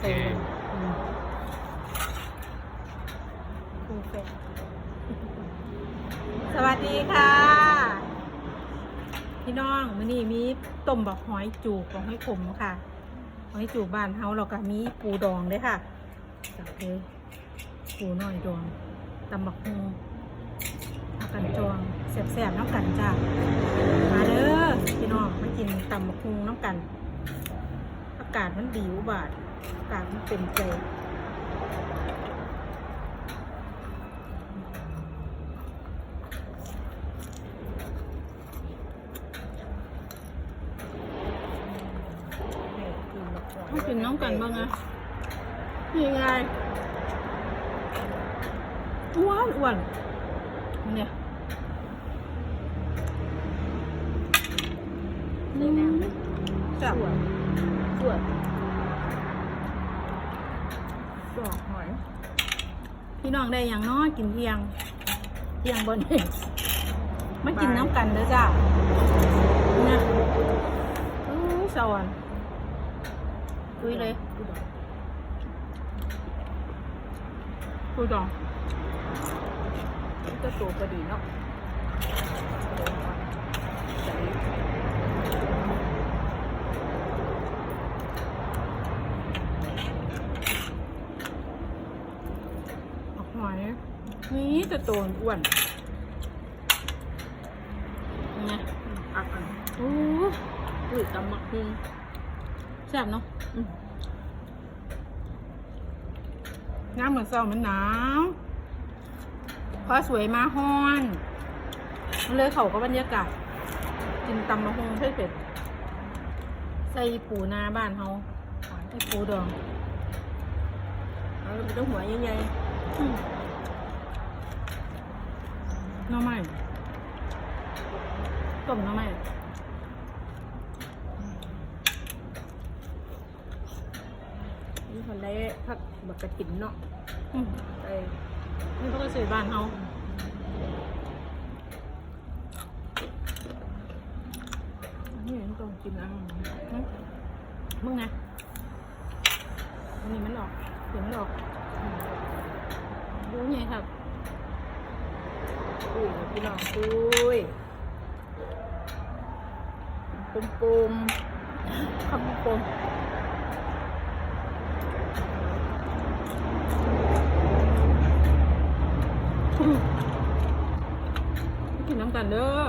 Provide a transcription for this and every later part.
เคอืมเป็ดสวัสดีค่ะ พี่น้องมื้อนี้มีต้มบักหอยจูบบักหอยขมค่ะหอยจูบบ้านเฮาเราก็มีปูดองด้วยค่ะจัดเลยปูน้อยดองตำบักฮงเอากันจองแซ่บๆน้ำกันจ้ามาเด้อพี่น้องมากินตำบักฮงน้ำกัน อากาศมันดีอุบาท อากาศมันเป็นใจมากินน้ำกันบ้างนะนี่ไงอ้วนอ้วนเนี่ยในน้ำจับสวด สอกหอย พี่น้องได้อย่างน้อยกินเที่ยง เที่ยงบนเองมากินน้ำกันเด้อจ้าเนี่ยอู้สวรรค์คุยเลยคุยดองก็ตัวพอดีเนาะใส่ ออก หอยนี่แต่ตัวอ้วนไงอักอันโอ้อุ้ยตำมักหุ่งแซ่บเนาะน้ำเหมือนเศร้ามันหนาวพอสวยมาฮ้อนเลยเขาก็บรรยากาศกินตำมะฮงเผ็ดๆใส่ปูนาบ้านเฮาใส่ปูดองเอาไปต้องหัวใหญ่อืมห น่อไม้ต้มหน่อไม้ๆนี่คนได้พักบักกระถินเนาะอืมไอ้นี่เขาก็ใส่บ้านเฮาอันนี่มันต้องกินอะอืมมึงไงอันนี้มันออกเดี๋ยวมันออกอืม ดูไงครับอุ้ยพี่น้องอุ้ยปุ่มปุ่มคำโปมกินน้ำกันเด้อ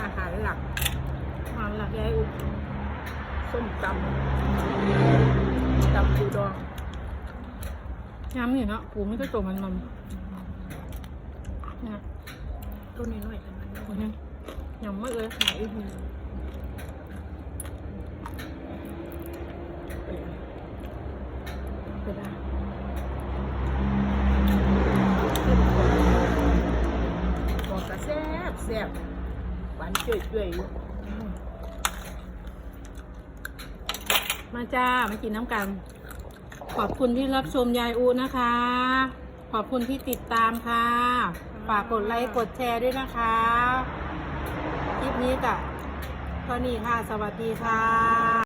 อาหารหลักมาหลักยายอุดส้มตำ ตำปูดองย้ำอยู่เนาะปูไม่ก็โตมันมันนะต้นนี้หน่อยกันมันโอ้ยยังไม่เลยขายอีกทีไปได้บอกกระแซ่บแซ่บหวานเฉยๆอยู่ มาจ้ามากินน้ำกัน ขอบคุณที่รับชมยายอูนะคะ ขอบคุณที่ติดตามค่ะ ฝากกดไลค์กดแชร์ด้วยนะคะ คลิปนี้กับเท่านี้ค่ะ สวัสดีค่ะ